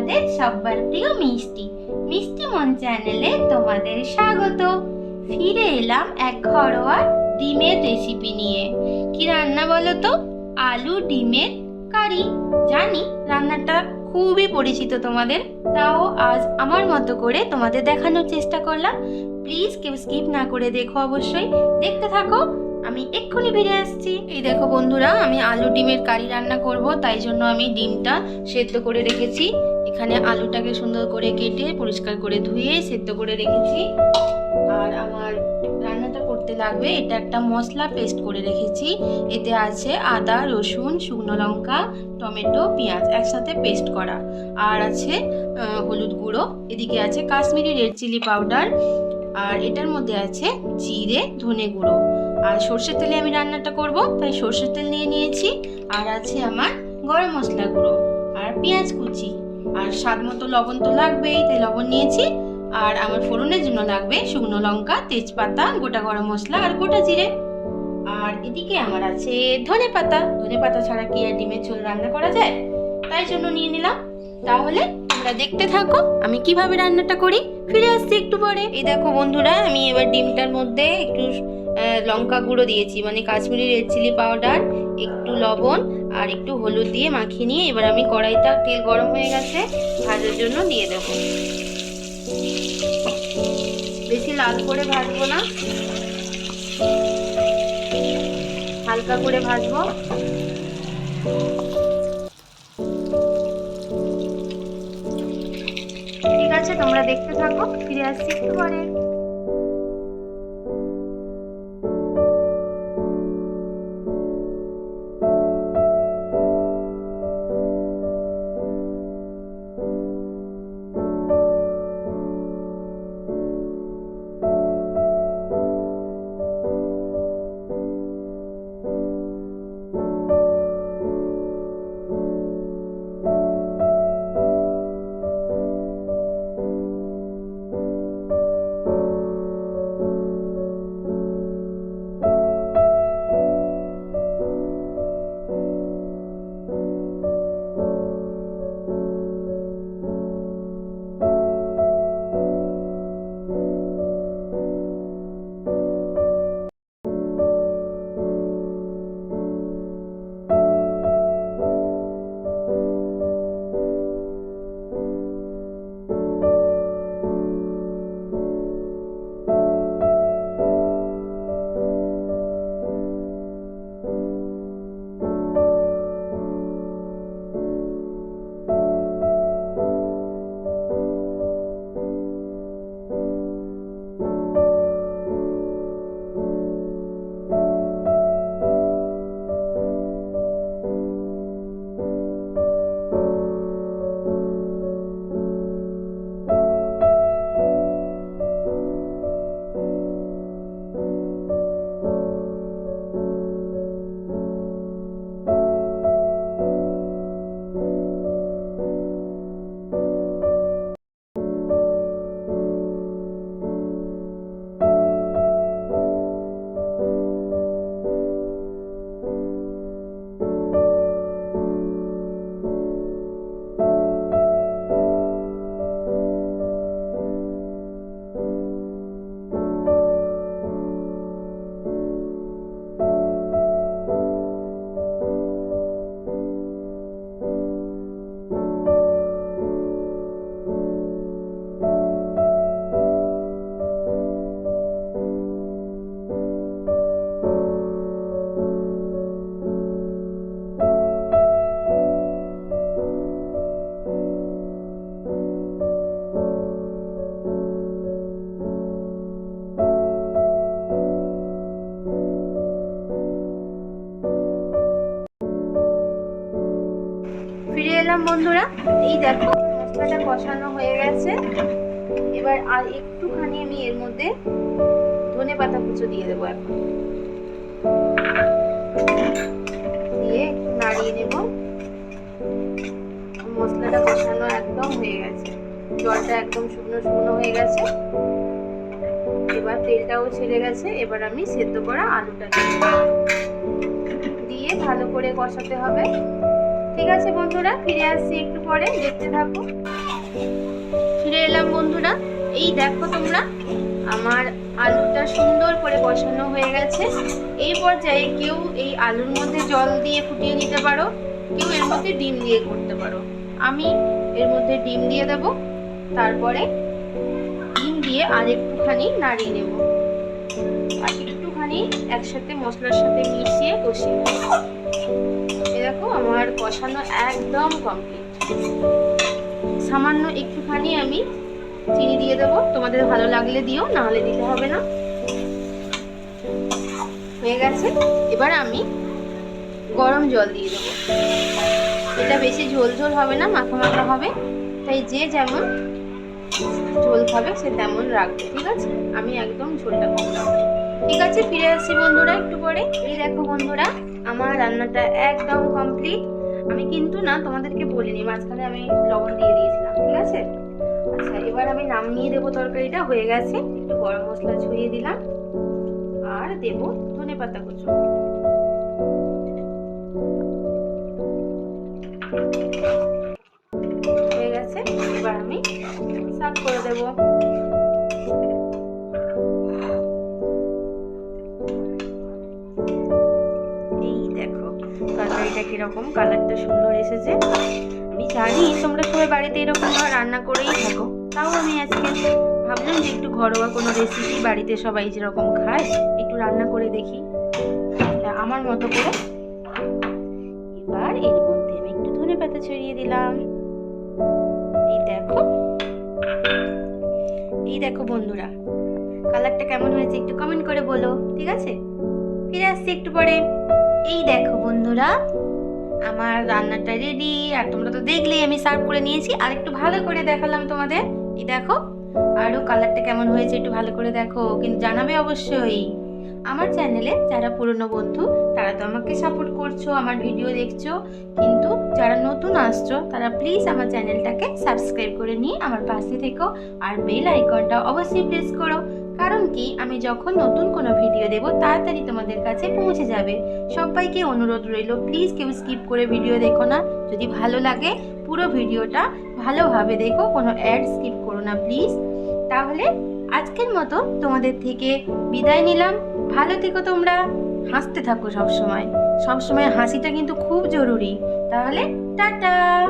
তোমাদের সবার প্রিয় মিষ্টি। মিষ্টি মন চ্যানেলে তোমাদের স্বাগত। ফিরে এলাম এক ঘরোয়া ডিমের রেসিপি নিয়ে। কি রান্না বলো তো? আলু ডিমের কারি। জানি রান্নাটা খুবই পরিচিত তোমাদের, তাও আজ আমার মতো করে তোমাদের দেখানোর চেষ্টা করলাম। প্লিজ কেউ স্কিপ না করে দেখো অবশ্যই। দেখতে থাকো, আমি এক্ষুনি ফিরে আসছি। এই দেখো বন্ধুরা, আমি আলু ডিমের কারি রান্না করব, তাই জন্য আমি ডিমটা সেদ্ধ করে রেখেছি। এখানে আলুটাকে সুন্দর করে কেটে পরিষ্কার করে ধুয়ে সেদ্ধ করে রেখেছি। আর আমার রান্নাটা করতে লাগবে, এটা একটা মশলা পেস্ট করে রেখেছি। এতে আছে আদা, রসুন, শুকনো লঙ্কা, টমেটো, পেঁয়াজ একসাথে পেস্ট করা। আর আছে হলুদ গুঁড়ো, এদিকে আছে কাশ্মীরি রেড চিলি পাউডার, আর এটার মধ্যে আছে জিরে, ধনে গুঁড়ো। আর সর্ষের তেলে আমি রান্নাটা করব, তাই সর্ষের তেল নিয়ে নিয়েছি। আর আছে আমার গরম মশলা গুঁড়ো, আর পেঁয়াজ কুচি। আর স্বাদ মতো লবণ তো লাগবেই, তাই লবণ নিয়েছি। আর আমার ফোড়নের জন্য লাগবে শুকনো লঙ্কা, তেজপাতা, গোটা গরম মশলা আর গোটা জিরে। আর এদিকে আমার আছে ধনে পাতা। ধনে পাতা ছাড়া কি আর ডিমের ঝোল রান্না করা যায়? তাই জন্য নিয়ে নিলাম। তাহলে তোমরা দেখতে থাকো, আমি কীভাবে রান্নাটা করি। ফিরে আসছি একটু পরে। এই দেখো বন্ধুরা, আমি এবার ডিমটার মধ্যে একটু লঙ্কা গুঁড়ো দিয়েছি। মানে কাশ্মীরি রেড চিলি পাউডার, একটু লবণ আর একটু হলুদ দিয়ে মাখিয়ে নিয়ে এবার আমি কড়াইটা, তেল গরম হয়ে গেছে, ভাজার জন্য দিয়ে দেব। বেশি লাল করে ভাজবো না। হালকা করে ভাজবো। ঠিক আছে, তোমরা দেখতে থাকো, ফিরে আসছি একটু পরে। বন্ধুরা। এই দেখো মশলাটা কষানো হয়ে গেছে। এবার আর একটুখানি আমি এর মধ্যে ধনে পাতা কুচো দিয়ে দেবো এখন। দিয়ে নাড়িয়ে নেব। মশলাটা কষানো একদম হয়ে গেছে। জলটা একদম শুকনো শুকনো হয়ে গেছে। এবার তেলটাও ছেড়ে গেছে। এবার আমি সেদ্ধ করা আলুটা দিয়ে ভালো করে কষাতে হবে। ঠিক আছে বন্ধুরা, ফিরে আসছি একটু পরে, দেখতে থাকো। ফিরে এলাম বন্ধুরা, এই দেখো তোমরা, আমার আলুটা সুন্দর করে বসানো হয়ে গেছে। এই পর্যায়ে কেউ এই আলুর মধ্যে জল দিয়ে ফুটিয়ে নিতে পারো, কেউ এর মধ্যে ডিম দিয়ে করতে পারো। আমি এর মধ্যে ডিম দিয়ে দেব, তারপরে ডিম দিয়ে আর একটুখানি নাড়িয়ে নেব। আর একটুখানি একসাথে মশলার সাথে মিশিয়ে কষিয়ে নেব। দেখো, আমার কষানো একদম কমপ্লিট সামান্য একটুখানি আমি চিনি দিয়ে দেবো। তোমাদের ভালো লাগলে দিও, না হলে দিতে হবে না। হয়ে গেছে। এবার আমি গরম জল দিয়ে দেবো। এটা বেশি ঝোল ঝোল হবে না, মাখা মাখা হবে। তাই যে যেমন ঝোল খাবে সে তেমন রাখবে, ঠিক আছে? আমি একদম ঝোলটা কম রাখব। ঠিক আছে, ফিরে আসছি বন্ধুরা একটু পরে। এই দেখো বন্ধুরা আমার রান্নাটা একদম কমপ্লিট আমি কিন্তু না তোমাদেরকে বলিনি, মাঝখানে আমি লবণ দিয়ে দিয়েছিলাম, ঠিক আছে? আচ্ছা এবার আমি নামিয়ে দেবো তরকারিটা, হয়ে গেছে। একটু গরম মশলা ছড়িয়ে দিলাম। আর দেবো ধনে পাতা কুচো। হয়ে গেছে, এবার আমি সার্ভ করে দেবো। তরকারিটা কীরকম? কালারটা সুন্দর এসেছে। আমি জানি তোমরা সবাই বাড়িতে এরকম রান্না করেই থাকো। তাও আমি আজকে ভাবলাম যে একটু ঘরোয়া কোনো রেসিপি বাড়িতে সবাই যেরকম খায়, একটু রান্না করে দেখি। আমার মতো করে এবার এর মধ্যে আমি একটু ধনে পাতা ছড়িয়ে দিলাম। এই দেখো। এই দেখো বন্ধুরা, কালারটা কেমন হয়েছে একটু কমেন্ট করে বলো, ঠিক আছে? ফিরে আসছি একটু পরে। এই দেখো বন্ধুরা আমার রান্নাটা রেডি আর তোমরা তো দেখলেই আমি সার্ভ করে নিয়েছি। আর একটু ভালো করে দেখালাম তোমাদের। এই দেখো আরও কালারটা কেমন হয়েছে একটু ভালো করে দেখো, কিন্তু জানাবে অবশ্যই। আমার চ্যানেলে যারা পুরনো বন্ধু, তারা তো আমাকে সাপোর্ট করছ, আমার ভিডিও দেখছ। কিন্তু যারা নতুন আসছো, তারা প্লিজ আমার চ্যানেলটাকে সাবস্ক্রাইব করে নিয়ে আমার পাশে থেকো আর বেল আইকনটা অবশ্যই প্রেস করো। কারণ কি, আমি যখন নতুন কোনো ভিডিও দেব, তাড়াতাড়ি তোমাদের কাছে পৌঁছে যাবে। সবাইকে অনুরোধ রইল প্লিজ কেউ স্কিপ করে ভিডিও দেখো না। যদি ভালো লাগে, পুরো ভিডিওটা ভালোভাবে দেখো, কোনো অ্যাড স্কিপ করো না প্লিজ তাহলে আজকের মতো তোমাদের থেকে বিদায় নিলাম। ভালো থেকো তোমরা। হাসতে থাকো সবসময়। সবসময় হাসিটা কিন্তু খুব জরুরি। তাহলে টাটা!